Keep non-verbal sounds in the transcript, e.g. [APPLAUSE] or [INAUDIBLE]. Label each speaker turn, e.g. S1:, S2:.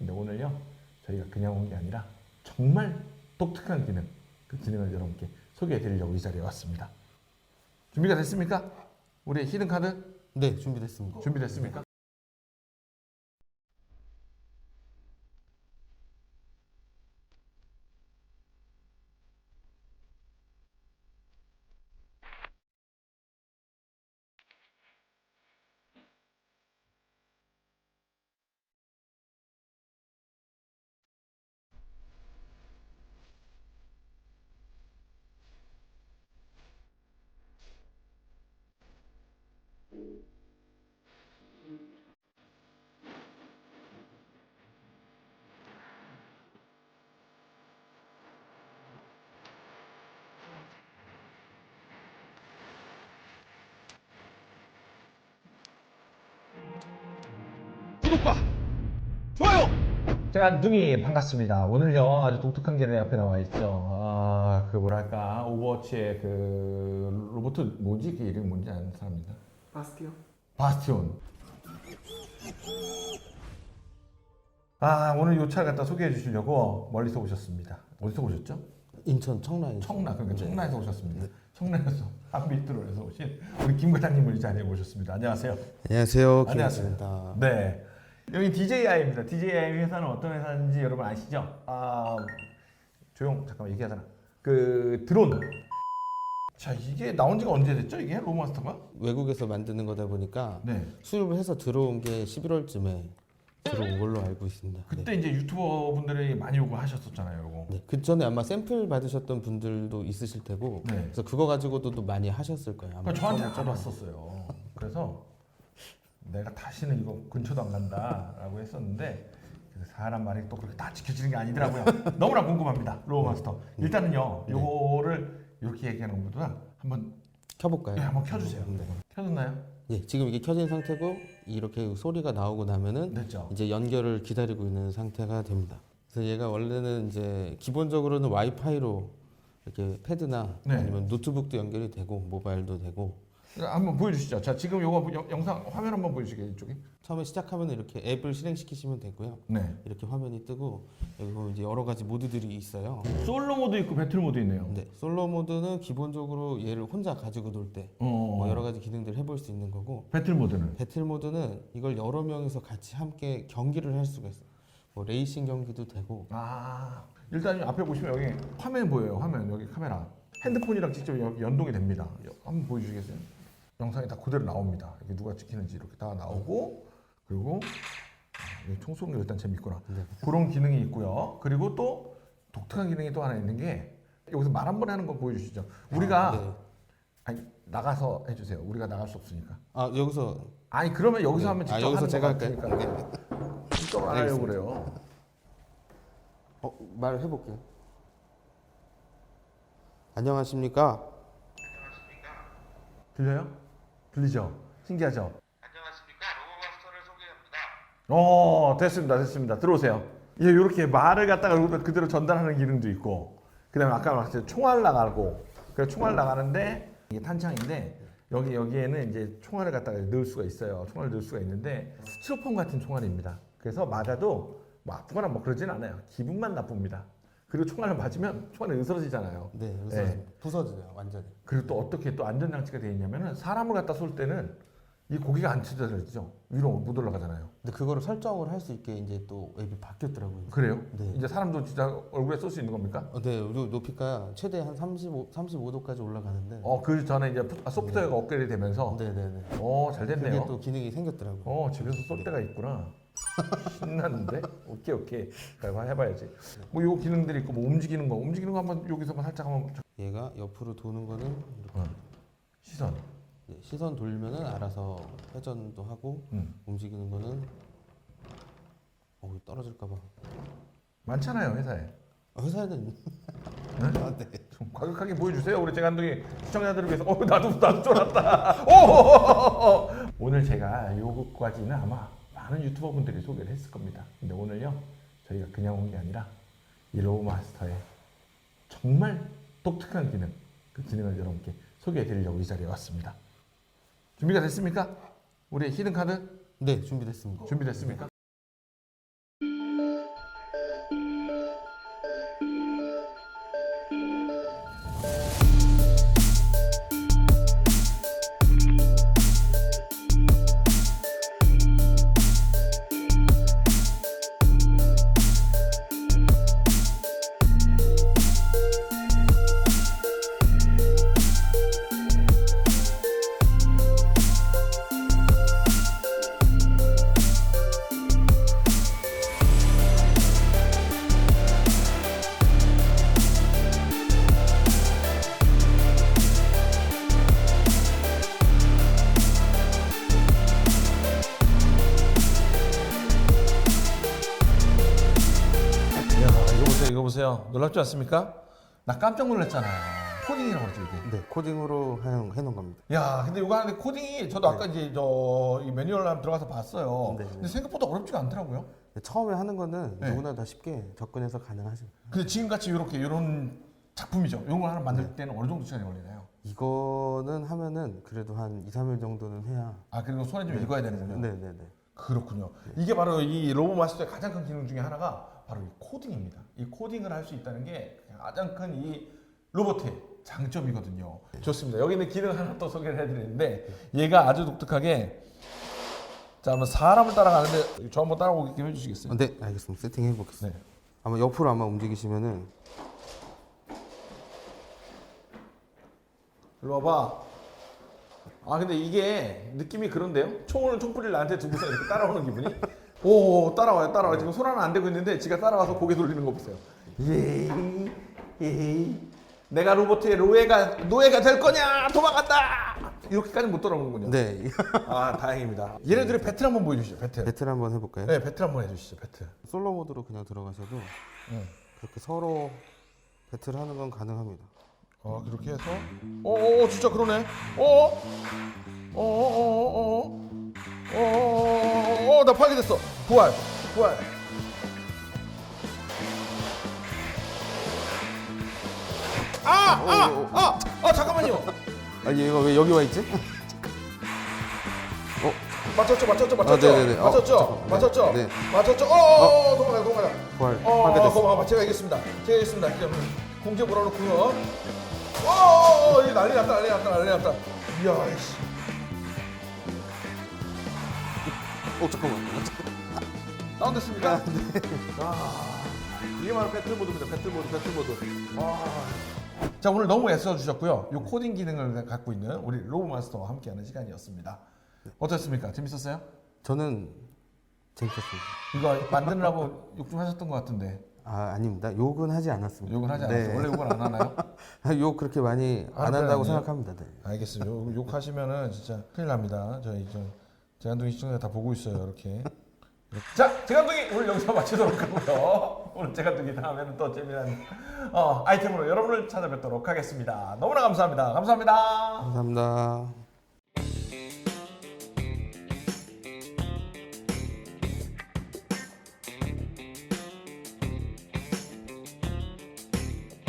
S1: 근데 오늘요 저희가 그냥 온 게 아니라 정말 독특한 기능 그 기능을 여러분께 소개해 드리려고 이 자리에 왔습니다. 준비가 됐습니까? 우리 히든 카드
S2: 네, 준비됐습니다.
S1: 준비됐습니까? 구독과 좋아요. 제가 안둥이 반갑습니다. 오늘요 아주 독특한 게 내 앞에 나와 있죠. 아 그 뭐랄까 오버워치의 그 로봇 뭐지 그 이름 뭔지 아는 사람입니다.
S3: 바스티오?
S1: 바스티온. 아 오늘 요 차를 갖다 소개해 주시려고 멀리서 오셨습니다. 어디서 오셨죠?
S2: 인천 청라인.
S1: 청라 그러니까
S2: 네.
S1: 청라에서 오셨습니다. 청라에서 한밀도로에서 오신 우리 김 과장님을 이 자리에 모셨습니다. 안녕하세요.
S2: 안녕하세요.
S1: 안녕하세요.
S2: 김입니다.
S1: 네. 여기 DJI입니다. DJI 회사는 어떤 회사인지 여러분 아시죠? 아 조용 잠깐만 얘기하잖아. 그 드론. 자 이게 나온 지가 언제 됐죠? 이게 로마스터가?
S2: 외국에서 만드는 거다 보니까
S1: 네.
S2: 수입을 해서 들어온 게 11월쯤에 들어온 걸로 알고 있습니다.
S1: 그때 이제 유튜버 분들이 많이 요구하셨었잖아요, 요거.
S2: 네. 그 전에 아마 샘플 받으셨던 분들도 있으실 테고
S1: 네.
S2: 그래서 그거 가지고도 또 많이 하셨을 거예요. 아마
S1: 그러니까 저한테
S2: 처음에
S1: 안 왔었어요. 그래서 내가 다시는 이거 근처도 안 간다라고 했었는데 그 사람 말이 또 그렇게 다 지켜지는 게 아니더라고요. [LAUGHS] 너무나 궁금합니다, 로마스터. 일단은요,
S2: 네.
S1: 요거를 이렇게 얘기하는 것보다 한번
S2: 켜볼까요?
S1: 예, 한번 켜주세요.
S2: 네.
S1: 켜졌나요?
S2: 예, 지금 이게 켜진 상태고 이렇게 소리가 나오고 나면은
S1: 됐죠.
S2: 이제 연결을 기다리고 있는 상태가 됩니다. 그래서 얘가 원래는 이제 기본적으로는 와이파이로 이렇게 패드나
S1: 네.
S2: 아니면 노트북도 연결이 되고 모바일도 되고
S1: 한번 보여주시죠. 자, 지금 요거 영- 영상 화면 한번 보여주시게 이쪽에.
S2: 처음에 시작하면 이렇게 앱을 실행시키시면 되고요.
S1: 네.
S2: 이렇게 화면이 뜨고 여기 보면 이제 여러 가지 모드들이 있어요.
S1: 솔로 모드 있고 배틀 모드 있네요.
S2: 네, 솔로 모드는 기본적으로 얘를 혼자 가지고 놀 때
S1: 어.
S2: 뭐 여러 가지 기능들을 해볼 수 있는 거고
S1: 배틀 모드는
S2: 배틀 모드는 이걸 여러 명이서 같이 함께 경기를 할 수가 있어요. 뭐 레이싱 경기도 되고
S1: 아 일단 앞에 보시면 여기 화면 보여요 화면 여기 카메라 핸드폰이랑 직접 연- 연동이 됩니다 여- 한번 보여주시겠어요? 영상이 다 그대로 나옵니다 이게 누가 찍히는지 이렇게 다 나오고 그리고 아, 총 쏘는 게 일단 재밌구나
S2: 네.
S1: 그런 기능이 있고요 그리고 또 독특한 기능이 또 하나 있는 게 여기서 말 한 번 하는 거 보여주시죠 우리가
S2: 아, 네.
S1: 아니 나가서 해주세요 우리가 나갈 수 없으니까
S2: 아 여기서
S1: 아니 그러면 여기서
S2: 네.
S1: 하면 직접
S2: 아 여기서 제가
S1: 거
S2: 할까요? 네.
S1: 직접 안 하려고 그래요
S2: 어, 말을 해볼게요. 안녕하십니까?
S1: 들려요? 들리죠? 신기하죠?
S4: 안녕하십니까? 로보마스터를 소개합니다.
S1: 어 됐습니다 됐습니다. 들어오세요. 예, 이렇게 말을 갖다가 그대로 전달하는 기능도 있고 그다음에 아까 말했듯이 총알 나가고 그 총알 나가는데 이게 탄창인데 여기 여기에는 이제 총알을 갖다가 넣을 수가 있어요. 총알을 넣을 수가 있는데 스티로폼 같은 총알입니다. 그래서 맞아도 뭐 아프거나 뭐 그러진 않아요. 기분만 나쁩니다 그리고 총알을 맞으면 총알이 으스러지잖아요
S2: 네,
S1: 네.
S2: 부서져요, 완전히.
S1: 그리고 또 어떻게 또 안전장치가 되어 있냐면은 사람을 갖다 쏠 때는 이 고기가 안 찢어지죠 위로 못 올라가잖아요
S2: 근데 그거를 설정을 할 수 있게 이제 또 앱이 바뀌었더라고요.
S1: 그래요?
S2: 네.
S1: 이제 사람도 진짜 얼굴에 쏠 수 있는 겁니까?
S2: 어, 네, 높이가 최대 한 35, 35도까지 올라가는데.
S1: 어, 그 전에 이제 푸- 아, 소프트웨어가 업그레이드 되면서
S2: 네, 네, 네.
S1: 어, 잘
S2: 그게
S1: 됐네요.
S2: 또 기능이 생겼더라고요.
S1: 어, 집에서 쏠 때가 있구나. 신났는데? 오케이, 오케이. 그거 해봐야지. 뭐, 요 기능들이 있고, 뭐, 움직이는 거. 움직이는 거 한번 여기서 한번 살짝 한번.
S2: 얘가 옆으로 도는 거는 이렇게
S1: 어, 시선.
S2: 네, 시선 돌면은 알아서 회전도 하고
S1: 음.
S2: 움직이는 거는 어, 떨어질까 봐.
S1: 많잖아요, 회사에.
S2: 아, 회사에는 [LAUGHS] 아, 네.
S1: 좀 과격하게 보여주세요. 우리 재간둥이 시청자들을 위해서. 어, 나도, 나도 쫄았다. [LAUGHS] 오! 오늘 제가 요거까지는 아마 많은 유튜버 분들이 소개를 했을 겁니다. 근데 오늘요, 저희가 그냥 온 게 아니라 이 로우 마스터의 정말 독특한 기능, 그 기능을 여러분께 소개해 드리려고 이 자리에 왔습니다. 준비가 됐습니까? 우리 히든 카드
S2: 네, 준비됐습니다.
S1: 준비됐습니까? 보세요. 놀랍지 않습니까? 나 깜짝 놀랐잖아요. 코딩이라고 그러죠 이게.
S2: 네, 코딩으로 해놓은 겁니다.
S1: 야, 근데 이거 하는데 코딩이 저도 아까 이제 저이 매뉴얼 한번 들어가서 봤어요.
S2: 네, 네.
S1: 근데 생각보다 어렵지가 않더라고요.
S2: 네, 처음에 하는 거는
S1: 네.
S2: 누구나 다 쉽게 접근해서 가능하십니다.
S1: 근데 지금 같이 이렇게 이런 작품이죠. 이런 걸 하나 만들 때는 어느 정도 시간이 걸리나요?
S2: 이거는 하면은 그래도 한 2, 3일 정도는 해야.
S1: 아, 그리고 손에 좀 익어야 되는군요.
S2: 네, 네, 네.
S1: 그렇군요. 이게 바로 이 로보 마스터의 가장 큰 기능 중에 하나가 바로 이 코딩입니다. 이 코딩을 할 수 있다는 게 가장 큰 이 로봇의 장점이거든요. 좋습니다. 여기 있는 기능 하나 또 소개를 해드리는데 얘가 아주 독특하게 자, 한번 사람을 따라가는데 저 한번 따라오게끔 해주시겠어요?
S2: 어, 네, 알겠습니다. 세팅해 보겠습니다.
S1: 네.
S2: 아마 옆으로 아마 움직이시면은
S1: 일로 와봐. 아 근데 이게 느낌이 그런데요? 총을 총뿌리를 나한테 두고서 이렇게 따라오는 기분이? 오 따라와요 따라와 요. 지금 손 하나 안 대고 있는데 지가 따라와서 고개 돌리는 거 보세요. 예이 예이 내가 로봇의 노예가 노예가 될 거냐? 도망간다! 이렇게까지 못 돌아오는군요.
S2: 네,
S1: 아 다행입니다. 얘네들의 배틀 한번 보여주시죠 배틀.
S2: 배틀 한번 해볼까요?
S1: 네 배틀 한번 해주시죠 배틀.
S2: 솔로 모드로 그냥 들어가셔도
S1: 네.
S2: 그렇게 서로 배틀하는 건 가능합니다.
S1: 어 그렇게 해서? 어어 진짜 그러네. 어? 어어어어어 어어 나 파괴됐어. 부활 부활. 아아아아 아, 잠깐만요.
S2: 아, 얘가 왜 여기 와 있지? 어,
S1: 맞췄죠 맞췄죠 맞췄죠?
S2: 아, 네네네. 어,
S1: 맞췄죠?
S2: 잠깐만.
S1: 맞췄죠?
S2: 네.
S1: 맞췄죠? 어어. 도망가요 도망가요.
S2: 부활.
S1: 어
S2: 파괴됐어.
S1: 고마워 제가 이겼습니다. 제가 이겼습니다. 그냥 공제 몰아놓고요. 어어어 이 난리 났다 난리 났다 난리 났다. 이야 이씨
S2: 어, 잠깐만. [LAUGHS]
S1: 다운됐습니까? 네. 아, 이게 바로 배틀 모드입니다. 배틀 모드, 배틀 모드. 와. 자, 오늘 너무 애써 주셨고요. 이 코딩 기능을 갖고 있는 우리 로브 마스터와 함께하는 시간이었습니다. 어떻습니까? 재밌었어요? 저는
S2: 재밌었습니다.
S1: 이거 만드느라고 [LAUGHS] 욕 좀 하셨던 것 같은데
S2: 아, 아닙니다. 욕은 하지 않았습니다.
S1: 욕은 하지 않았어요.
S2: 네.
S1: 원래 욕을 안 하나요? [LAUGHS]
S2: 아, 욕 그렇게 많이
S1: 아,
S2: 안 한다고
S1: 아니에요?
S2: 생각합니다. 네.
S1: 알겠습니다. 욕, 욕하시면은 진짜 큰일 납니다. 저희 저 재간둥이 시청자 다 보고 있어요. 이렇게. 자, 재간둥이 오늘 여기서 마치도록 하고요. [LAUGHS] 오늘 재간둥이 다음에는 또 재미난 어, 아이템으로 여러분을 찾아뵙도록 하겠습니다. 너무나 감사합니다. 감사합니다.
S2: 감사합니다.